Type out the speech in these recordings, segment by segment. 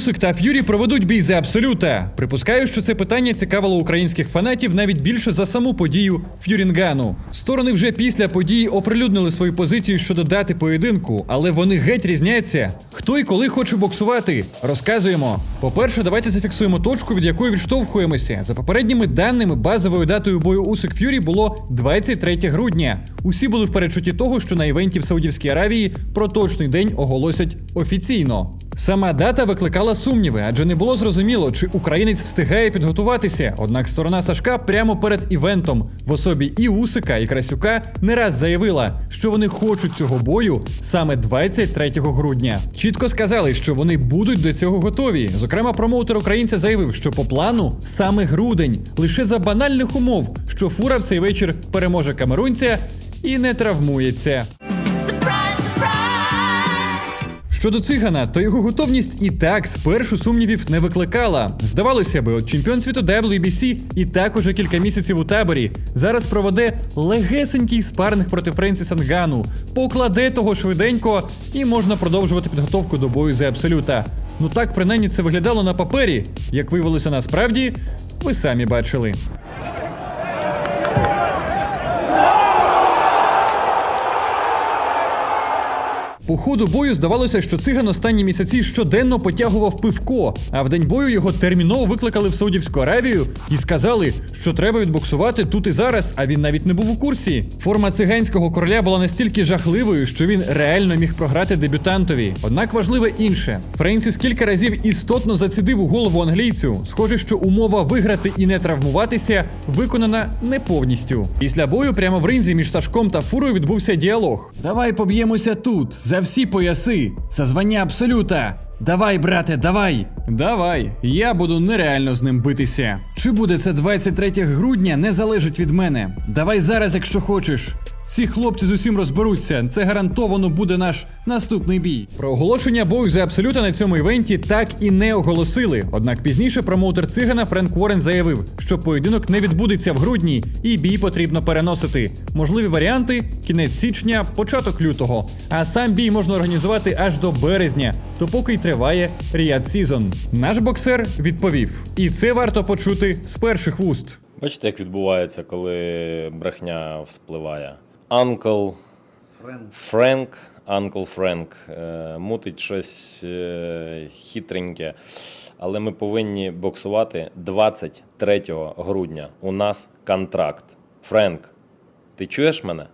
Усик та Ф'юрі проведуть бій за абсолюта. Припускаю, що це питання цікавило українських фанатів навіть більше за саму подію Ф'юрінгану. Сторони вже після події оприлюднили свою позицію щодо дати поєдинку, але вони геть різняться. Хто і коли хоче боксувати, розказуємо. По-перше, давайте зафіксуємо точку, від якої відштовхуємося. За попередніми даними, базовою датою бою Усик Ф'юрі було 23 грудня. Усі були в передчутті того, що на івенті в Саудівській Аравії про точний день оголосять офіційно. Сама дата викликала сумніви, адже не було зрозуміло, чи українець встигає підготуватися. Однак сторона Сашка прямо перед івентом в особі і Усика, і Красюка не раз заявила, що вони хочуть цього бою саме 23 грудня. Чітко сказали, що вони будуть до цього готові. Зокрема, промоутер українця заявив, що по плану саме грудень, лише за банальних умов, що фура в цей вечір переможе камерунця і не травмується. Щодо цигана, то його готовність і так спершу сумнівів не викликала. Здавалося би, от чемпіон світу WBC і так уже кілька місяців у таборі. Зараз проведе легесенький спаринг проти Френсіса Нгану, покладе того швиденько, і можна продовжувати підготовку до бою за абсолюта. Ну так принаймні це виглядало на папері. Як виявилося насправді, ви самі бачили. По ходу бою здавалося, що циган останні місяці щоденно потягував пивко, а в день бою його терміново викликали в Саудівську Аравію і сказали, що треба відбоксувати тут і зараз, а він навіть не був у курсі. Форма циганського короля була настільки жахливою, що він реально міг програти дебютантові. Однак важливе інше: Френсіс кілька разів істотно зацідив у голову англійцю. Схоже, що умова виграти і не травмуватися виконана не повністю. Після бою прямо в ринзі між Сашком та Фурою відбувся діалог. Давай поб'ємося тут, за всі пояси, за звання абсолюта. Давай, брате, давай. Давай, я буду нереально з ним битися. Чи буде це 23 грудня, не залежить від мене. Давай зараз, якщо хочеш. Ці хлопці з усім розберуться. Це гарантовано буде наш наступний бій. Про оголошення бою за абсолюта на цьому івенті так і не оголосили. Однак пізніше промоутер цигана Френк Уоррен заявив, що поєдинок не відбудеться в грудні, і бій потрібно переносити. Можливі варіанти кінець січня, початок лютого. А сам бій можна організувати аж до березня, допоки й триває Ріад Сізон. Наш боксер відповів: і це варто почути з перших вуст. Бачите, як відбувається, коли брехня вспливає. Анкл Френк, Анкл Френк е, мутить щось е, хитреньке. Але ми повинні боксувати 23 грудня. У нас контракт. Френк, ти чуєш мене?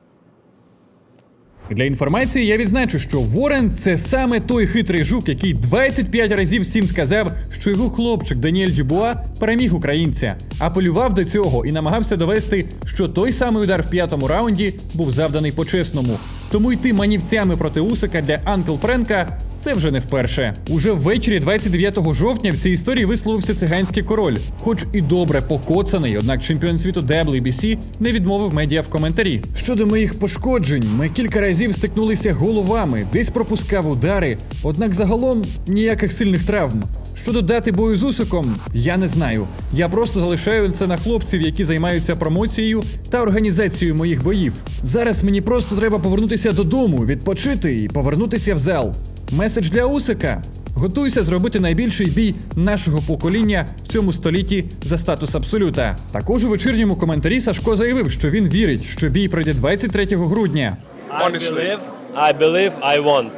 Для інформації я відзначу, що Ворен це саме той хитрий жук, який 25 разів всім сказав, що його хлопчик Даніель Дюбуа переміг українця, апелював до цього і намагався довести, що той самий удар в п'ятому раунді був завданий по-чесному. Тому йти манівцями проти Усика для Анкл Френка це вже не вперше. Уже ввечері 29 жовтня в цій історії висловився циганський король, хоч і добре покоцаний, однак чемпіон світу WBC не відмовив медіа в коментарі. Щодо моїх пошкоджень, ми кілька разів стикнулися головами, десь пропускав удари, однак загалом ніяких сильних травм. Щодо дати бою з Усиком, я не знаю. Я просто залишаю це на хлопців, які займаються промоцією та організацією моїх боїв. Зараз мені просто треба повернутися додому, відпочити і повернутися в зал. Меседж для Усика. Готуйся зробити найбільший бій нашого покоління в цьому столітті за статус абсолюта. Також у вечірньому коментарі Сашко заявив, що він вірить, що бій пройде 23 грудня. I believe, I believe I want.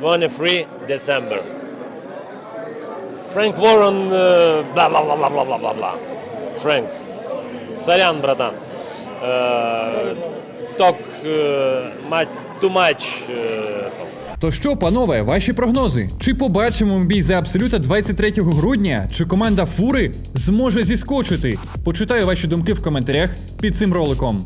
23 December. Frank Warren, blah, blah, blah, blah, blah, blah, blah, blah. Frank. Сорян, братан. Uh, talk uh, much, too much. Uh, То що, панове, ваші прогнози? Чи побачимо бій за абсолюта 23 грудня? Чи команда Фури зможе зіскочити? Почитаю ваші думки в коментарях під цим роликом.